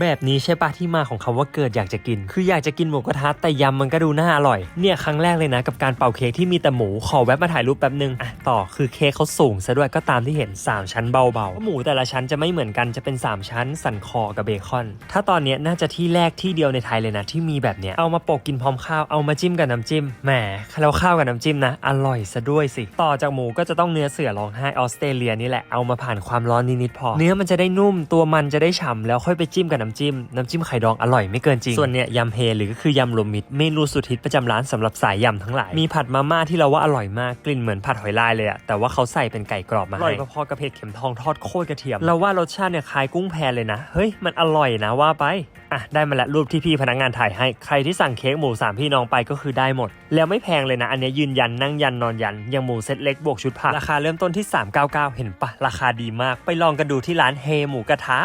แบบนี้ใช่ปะที่มาของคำว่าเกิดอยากจะกิน คืออยากจะกินหมูกระทะแต่ยำมันก็ดูน่าอร่อย เนี่ยครั้งแรกเลยนะกับการเป่าเค้กที่มีแต่หมูขอแวะมาถ่ายรูปแป๊บนึงอะต่อคือเค้กเขาสูงซะด้วยก็ตามที่เห็น 3 ชั้นเบาๆหมูแต่ละชั้นจะไม่เหมือนกันจะเป็น 3 ชั้น สันคอกับเบคอน ถ้าตอนนี้น่าจะที่แรกที่เดียวในไทยเลยนะที่มีแบบเนี้ยเอามาโปะกินพร้อมข้าวเอามาจิ้มกับน้ำจิ้มแหมแล้วข้าวกับน้ำจิ้มนะ อร่อยซะด้วยสิ ต่อจากหมูก็จะต้องเนื้อเสือร้องไห้ออสเตรเลียนี่แหละเอามาผ่านความร้อนนิดๆพอ เนื้อมันจะได้นุ่มตัวมันจะได้ฉ่ำแล้วค่อยไปจิ้มกับน้ำจิ้ม น้ำจิ้มไข่ดองอร่อยไม่เกินจริง ส่วนเนี่ยยำเฮหรือก็คือยำรวมมิตรเมนูสุดฮิตประจำร้านสำหรับสายยำทั้งหลาย มีผัดมาม่าที่เราว่าอร่อยมากกลิ่นเหมือนผัดหอยลายเลยอะแต่ว่าเขาใส่เป็นไก่กรอบมาให้อร่อยพอๆกับเผ็ดเข็มทองทอดโคตรกระเทียม เราว่ารสชาติเนี่ยคล้ายกุ้งแพเลยนะ เฮ้ยมันอร่อยนะว่าไปอะได้มาแล้วรูปที่พี่พนักงานถ่ายให้ใครที่สั่งเค้กหมูสามพี่น้องไปก็คือได้หมด แล้วไม่แพงเลยนะ อันเนี้ยยืนยันนั่งยันนอนยันอย่างหมูเซตเล็กบวกชุดผักราคาเริ่มต้นที่ 399 เห็นปะราคาดีมาก ไปลองกันดูที่ร้านเฮหมูกระทะ